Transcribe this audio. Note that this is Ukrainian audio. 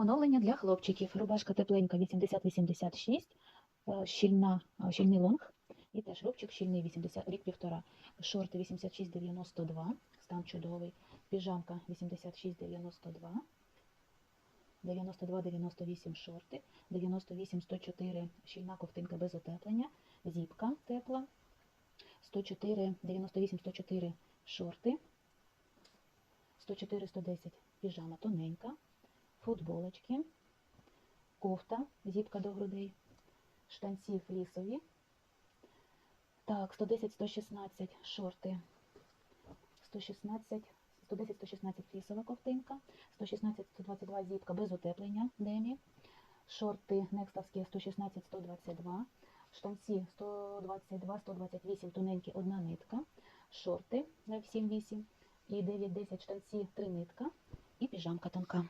Оновлення для хлопчиків. Рубашка тепленька 80-86, е, щільна, е, щільний лонг. І теж рубчик щільний 80, рік півтора. Шорти 86-92, стан чудовий. Піжамка 86-92. 92-98 шорти, 98-104 щільна ковтинка без утеплення, зіпка тепла, 104, 98-104 шорти, 104-110 піжама тоненька, футболочки, кофта, зіпка до грудей, штанці флісові. Так, 110-116 шорти, 116, 110-116 флісова ковтинка, 116-122 зіпка без утеплення демі, шорти некстовські 116-122, штанці 122-128 тоненькі одна нитка, шорти 7-8 і 9-10 штанці 3 нитка. І піжамка тонка.